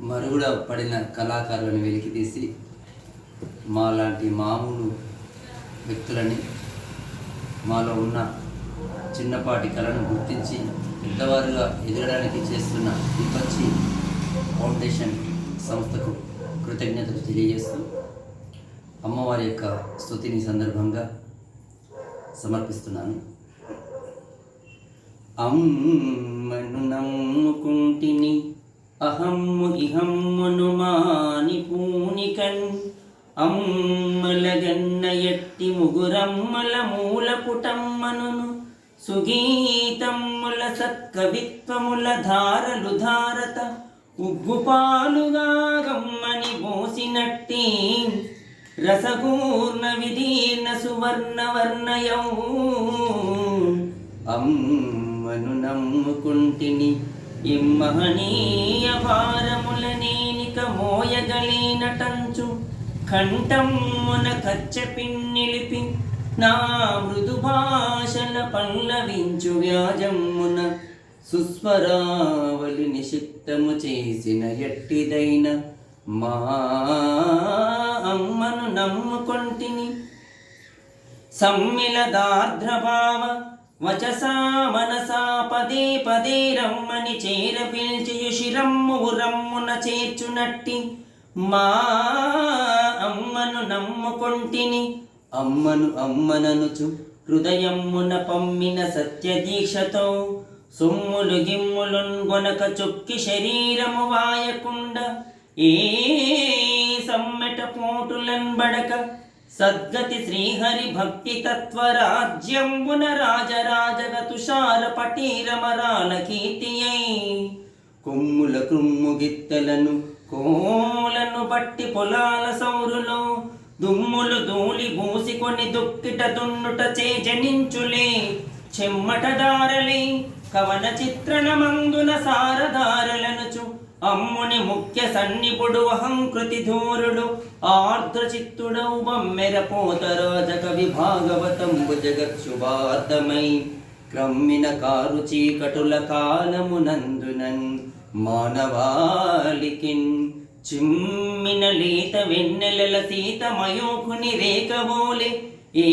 మరుగుడ పడిన కళాకారులను వెలికితీసి మా లాంటి మామూలు వ్యక్తులని మాలో ఉన్న చిన్నపాటి కళను గుర్తించి పెద్దవారుగా ఎదగడానికి చేస్తున్న విపచ్చి ఫౌండేషన్ సంస్థకు కృతజ్ఞతలు తెలియజేస్తూ అమ్మవారి యొక్క స్థుతిని సందర్భంగా సమర్పిస్తున్నాను. అమ్మను నమ్ముకుంటిని. అహమ్ము ఇహమ్మును మాని పూనికన్. అమ్మలగన్న ఎట్టి ముగురమ్మల మూల పుటమ్మనును. సుగీతమ్ముల సత్కవిత్వముల ధారలు ధారత. ఉగ్గుపాలుగా గమ్మని పోసినట్టి. రసగూర్ణ విదీర్ణ సువర్ణవర్ణయౌ అమ్మ అమ్మను నమ్ముకుంటిని. ఇమ్మహనీయ భారముల నేనిక మోయగలేనటంచు. కంఠమున కచ్చ పిన్నిలిపి నా మృదు భాషల పల్లవించు వ్యాజమున. సుస్వరావలి నిషిక్తము చేసిన ఎట్టిదైన మా అమ్మను నమ్ముకొంటిని. సమ్మిలదార్ద్రభావ వచసా మనసా పదే పదే రమ్మని చేర పిల్చియు శిరమ్ము రమ్మున చేర్చునట్టి మా అమ్మను నమ్ముకొంటిని. అమ్మను అమ్మననుచు హృదయమ్మున పమ్మిన సత్యదీక్షతో సొమ్ములు గిమ్ములున్ గొనక చొక్కి శరీరము వాయకుండ. ఏ సమ్మెట పోటులన్ బడక సద్గతి శ్రీహరి భక్తి తత్వరాజ్యంబున రాజరాజన తుషార పటీరమరాల కీర్తియై. కొమ్ముల క్రుమ్ము గిత్తలను కోలను బట్టి పొలాల సౌరులో దుమ్ములు ధూళి బూసికొని దుక్కిట దున్నుట చే జనించులే. చెమ్మట దారలే కవన చిత్రణమందున సారధారలనుచు అమ్ముని ముఖ్య సన్నిపుడు అహంకృతి ధూరుడు. ఆర్ద్రచిత్తుడౌ చిత్తుడౌ బమ్మెర పోతరాజ కవి క్రమ్మిన కారు చీకటుల కాలమునందునన్ మానవాళికిన్. చిమ్మిన లేత వెన్నెలల సీత మయోకుని రేఖబోలే ఏ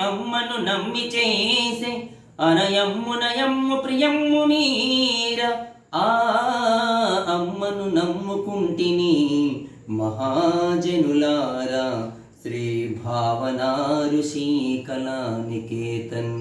అమ్మను నమ్మి చేసే. అనయమ్ము నయమ్ము ప్రియమ్ము మీర. ఆ మహాజనులారా శ్రీ భావనా ఋషి కళానికేతన్